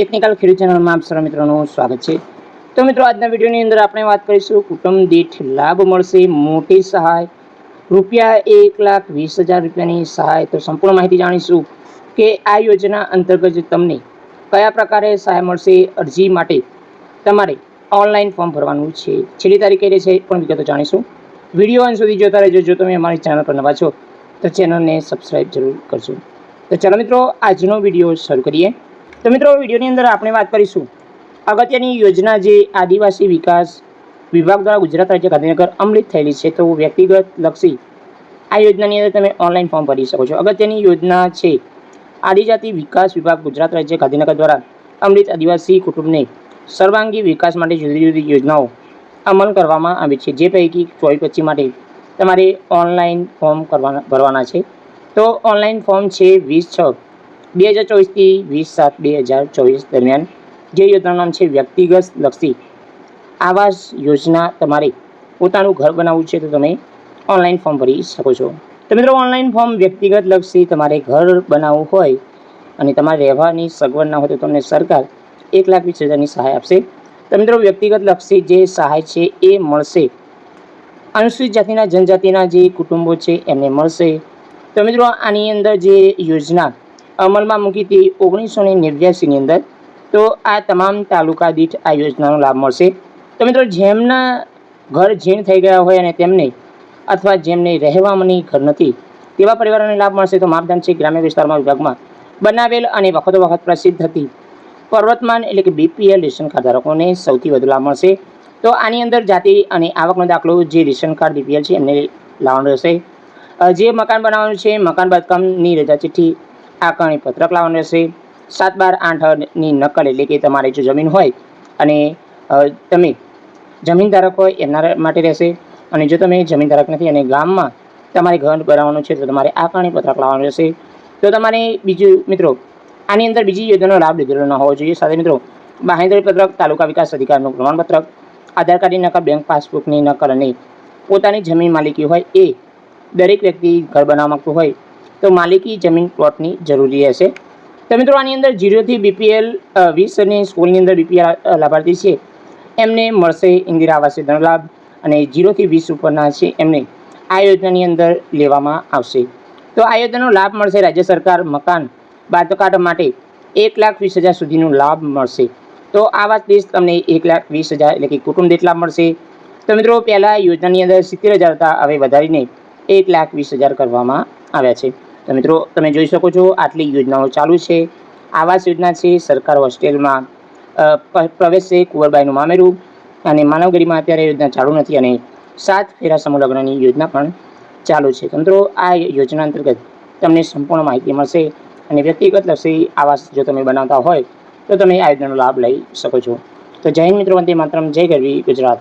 Technical ખેડૂત ચેનલમાં આપ સર્વ મિત્રોનું સ્વાગત છે. તો મિત્રો, આજના વિડીયોની અંદર આપણે વાત કરીશું કુટુંબ દીઠ લાભ મળશે, મોટી સહાય, રૂપિયા એક લાખ વીસ હજાર રૂપિયાની સહાય. તો સંપૂર્ણ માહિતી જાણીશું કે આ યોજના અંતર્ગત તમને કયા પ્રકારે સહાય મળશે, અરજી માટે તમારે ઓનલાઈન ફોર્મ ભરવાનું છે. છેલ્લી તારીખ કઈ છે પણ વિગતો જાણીશું. વીડિયો અંત સુધી જોતા રહેજો. જો તમે અમારી ચેનલ પર નવા છો, તો ચેનલને સબસ્ક્રાઈબ જરૂર કરજો. તો ચાલો મિત્રો, આજનો વીડિયો શરૂ કરીએ. તો મિત્રો વિડીયોની અંદર આપણે વાત કરીશું અગત્યની યોજના જે આદિવાસી વિકાસ વિભાગ દ્વારા ગુજરાત રાજ્ય ગાંધીનગર અમલિત થયેલી છે, તો વ્યક્તિગત લક્ષી આ યોજનાની અંદર તમે ઓનલાઈન ફોર્મ ભરી શકો છો. અગત્યની યોજના છે, આદિજાતિ વિકાસ વિભાગ ગુજરાત રાજ્ય ગાંધીનગર દ્વારા અમૃત આદિવાસી કુટુંબને સર્વાંગી વિકાસ માટે જુદી જુદી યોજનાઓ અમલ કરવામાં આવી છે. જે પૈકી ચોવીસ પચીસ માટે તમારે ઓનલાઈન ફોર્મ કરવાના, ભરવાના છે. તો ઓનલાઈન ફોર્મ છે વીસ છ બે હજાર ચોવીસથી વીસ સાત બે હજાર ચોવીસ દરમિયાન જે યોજનાનું નામ છે વ્યક્તિગત લક્ષી. આવાસ યોજના તમારે પોતાનું ઘર બનાવવું છે તો તમે ઓનલાઈન ફોર્મ ભરી શકો છો. તો મિત્રો, ઓનલાઈન ફોર્મ વ્યક્તિગત લક્ષી તમારે ઘર બનાવવું હોય અને તમારે રહેવાની સગવડ ના હોય તો તમને સરકાર એક લાખ વીસ હજારની સહાય આપશે. તો મિત્રો, વ્યક્તિગત લક્ષી જે સહાય છે એ મળશે. અનુસૂચિત જાતિના, જનજાતિના જે કુટુંબો છે એમને મળશે. તો મિત્રો, આની અંદર જે યોજના અમલમાં મૂકી હતી ઓગણીસો ને નેવ્યાસીની અંદર. તો આ તમામ તાલુકા દીઠ આ યોજનાનો લાભ મળશે. તો મિત્રો, જેમના ઘર જીણ થઈ ગયા હોય અને તેમને અથવા જેમને રહેવાની ઘર નથી, તેવા પરિવારોને લાભ મળશે. તો માપદંડ છે, ગ્રામ્ય વિસ્તારમાં વિભાગમાં બનાવેલ અને વખતો વખત પ્રસિદ્ધ હતી. પર્વતમાન એટલે કે બીપીએલ રેશન કાર્ડ ધારકોને સૌથી વધુ લાભ મળશે. તો આની અંદર જાતિ અને આવકનો દાખલો જે રેશન કાર્ડ બીપીએલ છે, એમને લાવવાનું રહેશે. જે મકાન બનાવવાનું છે, મકાન બાંધકામની રજા ચિઠ્ઠી આકારણી પત્રક લાવવાનું રહેશે સાત બાર આઠની નકલ એટલે કે તમારે જો જમીન હોય અને તમે જમીન ધારક હોય એમના માટે રહેશે. અને જો તમે જમીન ધારક નથી અને ગામમાં તમારે ઘર બનાવવાનું છે તો તમારે આકારણી પત્રક લાવવાનું રહેશે. તો તમારે બીજું, મિત્રો, આની અંદર બીજી યોજનાનો લાભ લીધેલો ન હોવો જોઈએ. સાથે મિત્રો, બાહેંધરી પત્રક, તાલુકા વિકાસ અધિકારીનું પ્રમાણપત્રક આધાર કાર્ડની નકલ, બેંક પાસબુકની નકલ અને પોતાની જમીન માલિકી હોય એ દરેક વ્યક્તિ ઘર બનાવવા માગતું હોય તો માલિકી જમીન પ્લોટની જરૂરી રહેશે તો મિત્રો, આની અંદર જીરોથી બીપીએલ વીસ અને સ્કૂલની અંદર બીપીએલ લાભાર્થી છે. એમને મળશે ઇન્દિરા આવાસ યોજનાનો લાભ અને જીરોથી વીસ ઉપરના છે એમને આ યોજનાની અંદર લેવામાં આવશે. તો આ યોજનાનો લાભ મળશે રાજ્ય સરકાર મકાન બાંધકામ માટે એક લાખ વીસ હજાર સુધીનો લાભ મળશે. તો આવાસ દેશ તમને એક લાખ વીસ હજાર એટલે કે કુટુંબ લાભ મળશે. તો મિત્રો, પહેલાં યોજનાની અંદર સિત્તેર હજાર હતા, હવે વધારીને એક લાખ વીસ હજાર કરવામાં આવ્યા છે. તો મિત્રો, તમે જોઈ શકો છો, આટલી યોજનાઓ ચાલુ છે. આવાસ યોજના છે, સરકાર હોસ્ટેલમાં પ્રવેશ છે, કુંવરબાઈનું મામેરું અને માનવગીરીમાં અત્યારે યોજના ચાલુ નથી અને સાત ફેરા સમૂહ લગ્નની યોજના પણ ચાલુ છે. તો મિત્રો, આ યોજના અંતર્ગત તમને સંપૂર્ણ માહિતી મળશે અને વ્યક્તિગત લક્ષી આવાસ જો તમે બનાવતા હોય, તો તમે આ યોજનાનો લાભ લઈ શકો છો. તો હિન્દ મિત્રો, વંદે માત્રમ, જય ગરવી ગુજરાત.